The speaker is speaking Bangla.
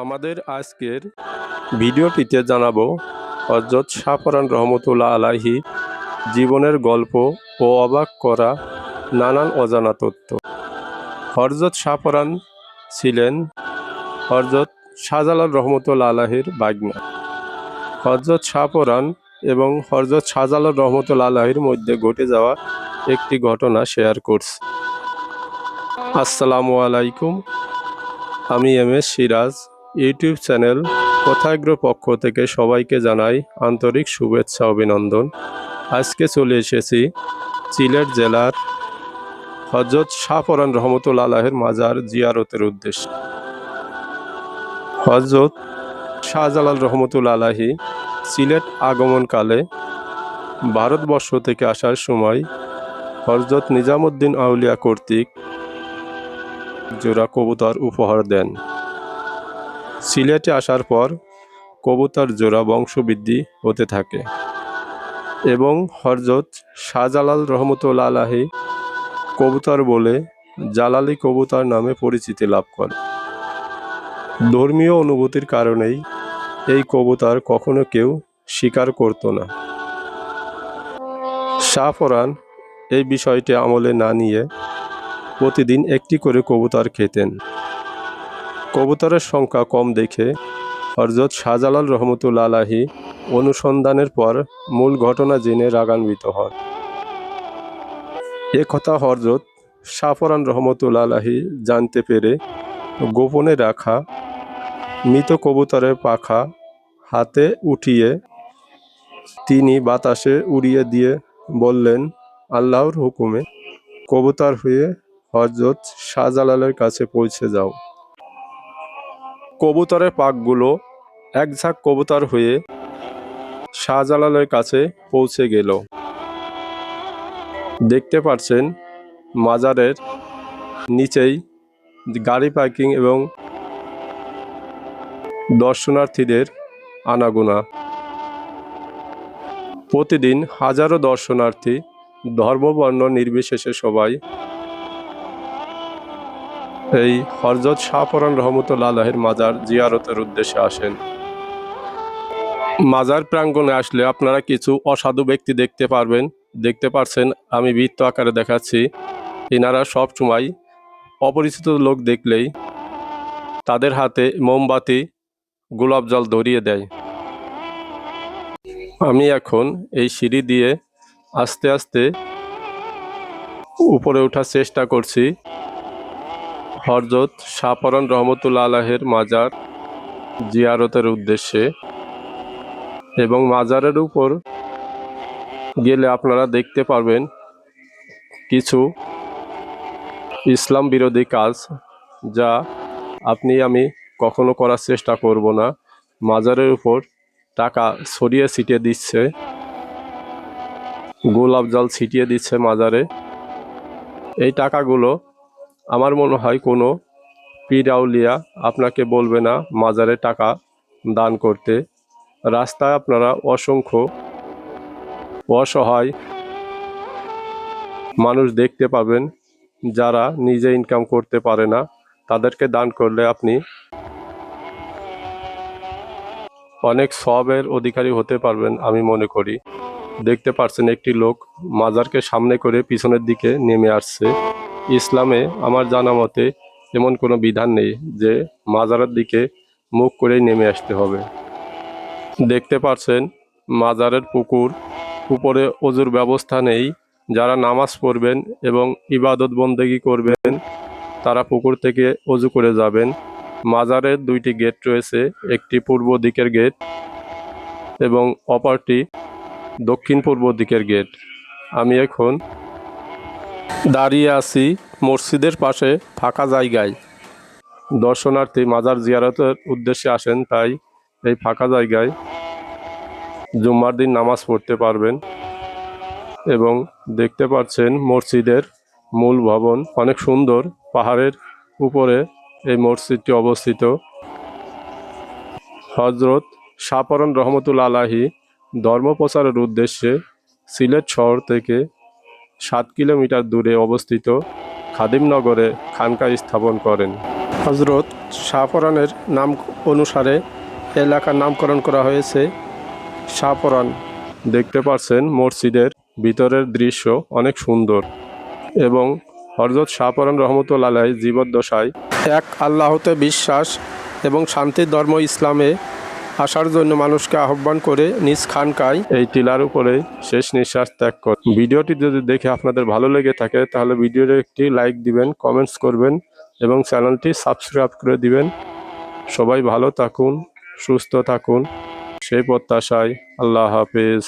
আমাদের আজকের ভিডিওটিতে জানাব হজরত শাহপরান রহমতুল্লাহ আলাহি জীবনের গল্প ও অবাক করা নানান অজানা তথ্য। হরজত শাহপরান ছিলেন হরজত শাহজালাল রহমতুল্লাহ আলাহির বাগনা। হরজত শাহপরান এবং হরজত শাহজালাল রহমতুল্লাহ আলাহির মধ্যে ঘটে যাওয়া একটি ঘটনা শেয়ার করছি। আসসালামু আলাইকুম, আমি M S Siraj YouTube channel কথাগ্র পক্ষ থেকে সবাইকে জানাই আন্তরিক শুভেচ্ছা, অভিনন্দন। আজকে চলে এসেছি সিলেট জেলার হজরত শাহপরান রহমতুল্লা আলাহের মাজার জিয়ারতের উদ্দেশ্যে। হজরত শাহজালাল রহমতুল আলাহি সিলেট আগমনকালে ভারতবর্ষ থেকে আসার সময় হজরত নিজামুদ্দিন আউলিয়া কর্তৃক জোড়া কবুতর উপহার দেন। সিলেটে আসার পর কবুতর জোড়া বংশবৃদ্ধি হতে থাকে এবং হরজত শাহজালাল রহমতুল্লা আলাহি কবুতর বলে জালালি কবুতর নামে পরিচিতি লাভ করে। ধর্মীয় অনুভূতির কারণেই এই কবুতর কখনো কেউ স্বীকার করতো না। শাহফরান এই বিষয়টি আমলে না নিয়ে প্রতিদিন একটি করে কবুতর খেতেন। কবুতরের সংখ্যা কম দেখে হরজত শাহজালাল রহমতুল্লা আলাহি অনুসন্ধানের পর মূল ঘটনা জেনে রাগান্বিত হন। এ কথা হরজত শাহফরান রহমতুল্লা আলাহি জানতে পেরে গোপনে রাখা মৃত কবুতরের পাখা হাতে উঠিয়ে তিনি বাতাসে উড়িয়ে দিয়ে বললেন, আল্লাহর হুকুমে কবুতর হয়ে হজরত শাহজালালের কাছে পৌঁছে যাও। কবুতরের পাকগুলো এক ঝাঁক কবুতর হয়ে শাহজালালের কাছে পৌঁছে গেল। দেখতে পাচ্ছেন মাজারের নিচেই গাড়ি পার্কিং এবং দর্শনার্থীদের আনাগোনা। প্রতিদিন হাজারো দর্শনার্থী ধর্মবর্ণ নির্বিশেষে সবাই এই হরজত শাহপরান রহমতুল্লা আল্লাহের মাজার জিয়ারতের উদ্দেশ্যে আসেন। মাজার প্রাঙ্গণে আসলে আপনারা কিছু অসাধু ব্যক্তি দেখতে পারবেন। দেখতে পারছেন, আমি বৃত্ত আকারে দেখাচ্ছি। এনারা সব সময় অপরিচিত লোক দেখলেই তাদের হাতে মোমবাতি, গোলাপ জল ধরিয়ে দেয়। আমি এখন এই সিঁড়ি দিয়ে আস্তে আস্তে উপরে ওঠার চেষ্টা করছি। হরজত শাহপরান রহমতুল্লা আলাহের মাজার জিয়ারতের উদ্দেশ্যে এবং মাজারের উপর গেলে আপনারা দেখতে পারবেন কিছু ইসলাম বিরোধী কাজ যা আপনি আমি কখনো করার চেষ্টা করব না। মাজারের উপর টাকা ছড়িয়ে ছিটিয়ে দিচ্ছে, গোলাপ জল ছিটিয়ে দিচ্ছে মাজারে। এই টাকাগুলো আমার মনে হয় কোনো পিরাউলিয়া আপনাকে বলবে না মাজারে টাকা দান করতে। রাস্তায় আপনারা অসংখ্য অসহায় মানুষ দেখতে পাবেন যারা নিজে ইনকাম করতে পারে না। তাদেরকে দান করলে আপনি অনেক সবের অধিকারী হতে পারবেন আমি মনে করি। দেখতে পারছেন একটি লোক মাজারকে সামনে করে পিছনের দিকে নেমে আসছে। ইসলামে আমার জানা মতে এমন কোনো বিধান নেই যে মাজারের দিকে মুখ করেই নেমে আসতে হবে। দেখতে পারছেন, মাজারের পুকুর, উপরে অজুর ব্যবস্থা নেই। যারা নামাজ পড়বেন এবং ইবাদত বন্দেগি করবেন, তারা পুকুর থেকে অজু করে যাবেন। মাজারের দুইটি গেট রয়েছে, একটি পূর্ব দিকের গেট এবং অপরটি দক্ষিণ পূর্ব দিকের গেট। আমি এখন দাঁড়িয়ে আছি মসজিদের পাশে ফাঁকা জায়গায়। দর্শনার্থী মাজার জিয়ারতের উদ্দেশ্যে আসেন, তাই এই ফাঁকা জায়গায় জুম্মার দিন নামাজ পড়তে পারবেন এবং দেখতে পাচ্ছেন মসজিদের মূল ভবন। অনেক সুন্দর পাহাড়ের উপরে এই মসজিদটি অবস্থিত। হজরত শাহপরন রহমতুল্লা আলাহি ধর্ম প্রচারের উদ্দেশ্যে সিলেট শহর থেকে সাত কিলোমিটার দূরে অবস্থিত খাদিমনগরে খানকা স্থাপন করেন। হজরত শাহপরানের নাম অনুসারে এলাকার নামকরণ করা হয়েছে শাহপরান দেখতে পাচ্ছেন মসজিদের ভিতরের দৃশ্য অনেক সুন্দর এবং হরজত শাহপরান রহমতুল্লাহ জীবদ্দশায় এক আল্লাহতে বিশ্বাস এবং শান্তির ধর্ম ইসলামে আসার জন্য মানুষকে আহ্বান করে নিজ খানকায় এই টিলার উপরে শেষ নিঃশ্বাস ত্যাগ করে। ভিডিওটি যদি দেখে আপনাদের ভালো লেগে থাকে, তাহলে ভিডিওটি একটি লাইক দিবেন কমেন্টস করবেন এবং চ্যানেলটি সাবস্ক্রাইব করে দিবেন। সবাই ভালো থাকুন, সুস্থ থাকুন। সেই প্রত্যাশায় আল্লাহ হাফেজ।